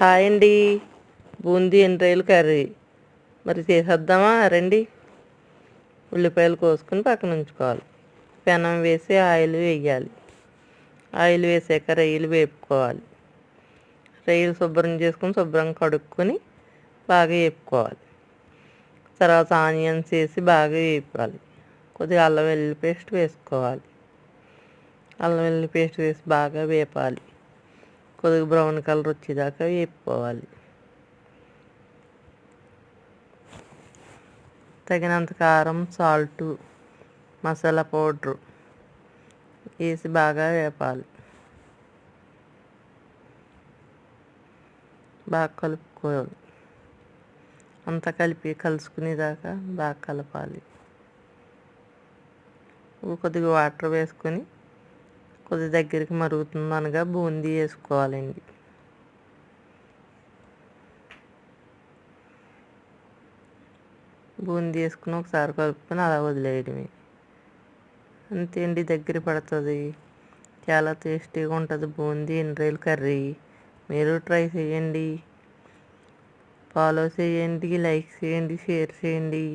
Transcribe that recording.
Hi అండి. బూందీ ఎండ్రాయిలు curry? మరి చేసేద్దామా? రండి. ఉల్లిపాయలు కోసుకొని పక్కన ఉంచుకోవాలి. పెనం వేసి ఆయిల్ వేయాలి. ఆయిల్ వేసాక రొయ్యలు వేపుకోవాలి. రొయ్యలు శుభ్రం చేసుకొని శుభ్రంగా కడుక్కొని బాగా వేపుకోవాలి. తర్వాత ఆనియన్స్ వేసి బాగా వేపాలి. కొద్దిగా అల్లం వెల్లుల్లి పేస్ట్ వేసుకోవాలి. అల్లం వెల్లుల్లి పేస్ట్ వేసి బాగా వేపాలి. కొద్దిగా బ్రౌన్ కలర్ వచ్చేదాకా వేపుకోవాలి. తగినంత కారం సాల్ట్ మసాలా పౌడరు వేసి బాగా వేపాలి. బాగా కలుపుకోవాలి. అంతా కలిపి కలుసుకునేదాకా బాగా కలపాలి. కొద్దిగా వాటర్ వేసుకొని కొద్ది దగ్గరికి మరుగుతుంది అనగా బూందీ వేసుకోవాలండి. బూందీ వేసుకుని ఒకసారి కలుపుకొని అలా వదిలేయడమే. అంతే అండి దగ్గర పడుతుంది. చాలా టేస్టీగా ఉంటుంది బూందీ ఎండ్రాయిల్ కర్రీ. మీరు ట్రై చేయండి. ఫాలో చేయండి లైక్ చేయండి షేర్ చేయండి.